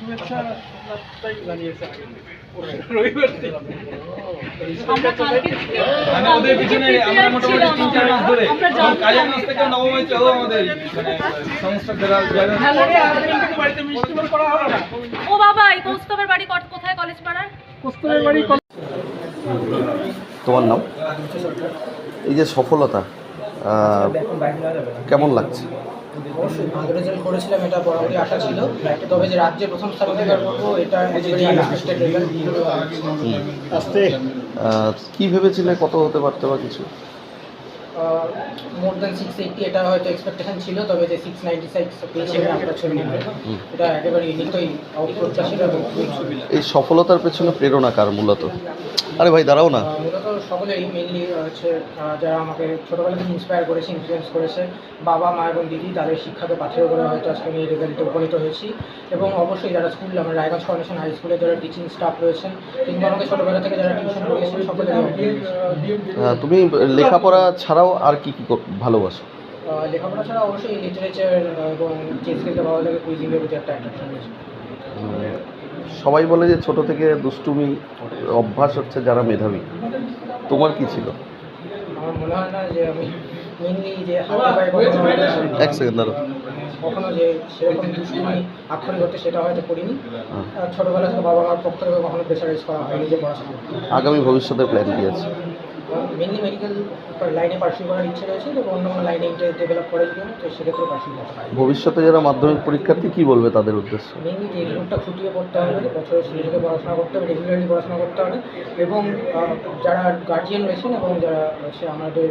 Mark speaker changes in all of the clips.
Speaker 1: শুভেচ্ছাটাই জানিয়েছে রবিবার দিন
Speaker 2: আমরা কালকে
Speaker 3: মানে ওদের পিছনে আমরা মোটামুটি তিন চার মাস ধরে।
Speaker 2: আমরা
Speaker 3: এবং
Speaker 2: জানতাম।
Speaker 3: কাজের মাস থেকে নবম হয়েছে ও আমাদের সংস্থা যারা যারা
Speaker 1: বাড়িতে মিষ্টি করা হবে না।
Speaker 2: ও বাবা এই কৌস্তবের বাড়ি কোথায় কলেজ পাড়ার?
Speaker 1: কোস্তবের বাড়ি
Speaker 4: তোমার নাম? এই যে সফলতা কেমন লাগছে?
Speaker 5: অবশ্যই ভালো রেজাল্ট করেছিলাম এটা বরাবরই আশা ছিল। তবে যে রাজ্যে প্রথম স্থান অধিকার করব এটা
Speaker 4: কি ভেবেছিলে? কত হতে পারতো বা কিছু?
Speaker 5: মোর দ্যান সিক্স এইটটি এটা হয়তো এক্সপেকটেশন ছিল তবে যে সিক্স নাইনটি সিক্স আমরা ছবি এটা একেবারে নিত্যই অপ্রত্যাশিত
Speaker 4: এই সফলতার পেছনে প্রেরণা কার মূলত? আরে ভাই দাঁড়াও না।
Speaker 5: মূলত সকলেই মেনলি হচ্ছে যারা আমাকে ছোটোবেলা থেকে ইন্সপায়ার করেছে ইনফ্লুয়েন্স করেছে বাবা মা এবং দিদি তাদের শিক্ষাকে পাথেয় করে হয়তো আজকে আমি এই রেজাল্টে উপনীত হয়েছি। এবং অবশ্যই যারা স্কুল আমার রায়গঞ্জ ফাউন্ডেশন হাই স্কুলে যারা টিচিং স্টাফ রয়েছেন কিংবা আমাকে ছোটোবেলা থেকে যারা টিউশন করিয়েছেন রয়েছে।
Speaker 4: আহ, তুমি লেখাপড়া ছাড়াও আর কি কি কর- ভালোবাসো?
Speaker 5: লেখাপড়া ছাড়া অবশ্যই লিটারেচার এবং চেস খেলতে ভালো লাগে কুইজিংয়ের প্রতি একটা অ্যাট্রাকশন রয়েছে।
Speaker 4: সবাই বলে যে ছোট থেকে দুষ্টুমি অভ্যাস হচ্ছে যারা মেধাবী। তোমার কি ছিল?
Speaker 5: আমার মনে হয় না যে আমি মেনলি যে
Speaker 4: এক সেকেন্ড দাঁড়ো
Speaker 5: কখনো যে সেরকম দুষ্টুমি আক্ষরিক হতে সেটা হয়তো করিনি।
Speaker 4: হ্যাঁ।
Speaker 5: আর ছোটোবেলা থেকে বাবা মার পক্ষ থেকে কখনো প্রেশারাইজ করা হয়নি যে পড়াশোনা
Speaker 4: আগামী ভবিষ্যতের প্ল্যান কি আছে?
Speaker 5: মেনলি মেডিকেল লাইনে পার্সিউ করার ইচ্ছে রয়েছে তো অন্য কোনো লাইনে ইন্টারেস্ট ডেভেলপ করার জন্য তো সেক্ষেত্রে পার্সিউ করা হয়
Speaker 4: ভবিষ্যতে যারা মাধ্যমিক পরীক্ষার্থী কি বলবে তাদের উদ্দেশ্যে
Speaker 5: মেনলি যে এক্সামটা খুঁটিয়ে পড়তে হবে বছরের শেষে থেকে পড়াশোনা করতে হবে রেগুলারলি পড়াশোনা করতে হবে এবং যারা গার্জিয়ান রয়েছেন এবং যারা হচ্ছে আমাদের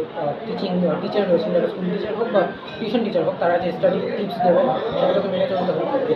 Speaker 5: টিচিং টিচার রয়েছেন যারা স্কুল টিচার হোক বা টিউশন টিচার হোক তারা যে স্টাডি টিপস দেবেন সেগুলোকে মেনে চলতে হবে।